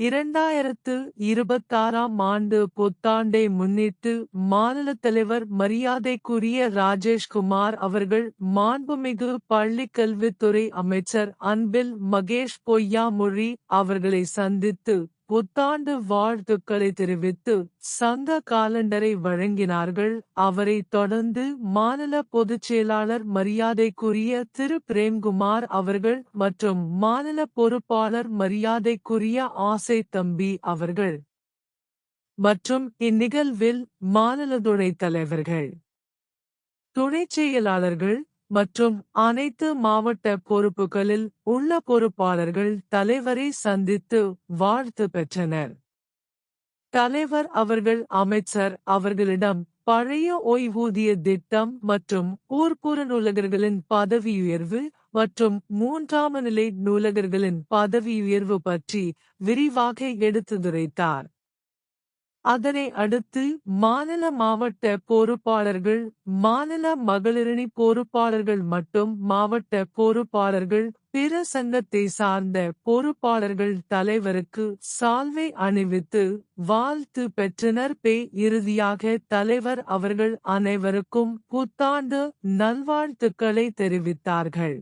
இரண்டாயிரத்து இருபத்தாறாம் ஆண்டு புத்தாண்டை முன்னிட்டு மாநில தலைவர் மரியாதைக்குரிய ராஜேஷ்குமார் அவர்கள் மாண்புமிகு பள்ளிக்கல்வித்துறை அமைச்சர் அன்பில் மகேஷ் பொய்யாமொழி அவர்களை சந்தித்து புத்தாண்டு வாழ்த்துக்களை தெரிவித்து சங்க காலண்டரை வழங்கினார்கள். அவரை தொடர்ந்து மாநில பொதுச் செயலாளர் மரியாதைக்குரிய திரு. பிரேம்குமார் அவர்கள் மற்றும் மாநில பொறுப்பாளர் மரியாதைக்குரிய ஆசை தம்பி அவர்கள் மற்றும் இந்நிகழ்வில் மாநில துணைத் தலைவர்கள். துணைச் செயலாளர்கள் மற்றும் அனைத்து மாவட்ட பொறுப்புகளில் உள்ள பொறுப்பாளர்கள் தலைவரை சந்தித்து வாழ்த்து பெற்றனர். தலைவர் அவர்கள் அமைச்சர் அவர்களிடம் பழைய ஓய்வூதிய திட்டம் மற்றும் ஊர்ப்புற நூலகர்களின் பதவியுயர்வு மற்றும் மூன்றாம் நிலை நூலகர்களின் பதவியுயர்வு பற்றி விரிவாக எடுத்துரைத்தார். அதனை அடுத்து மாநில மாவட்ட பொறுப்பாளர்கள் மாநில மகளிரணி பொறுப்பாளர்கள் மற்றும் மாவட்ட பொறுப்பாளர்கள் பிற சங்கத்தை சார்ந்த பொறுப்பாளர்கள் தலைவருக்கு சால்வை அணிவித்து வாழ்த்து பெற்றனர். பே இறுதியாக தலைவர் அவர்கள் அனைவருக்கும் புத்தாண்டு நல்வாழ்த்துக்களை தெரிவித்தார்கள்.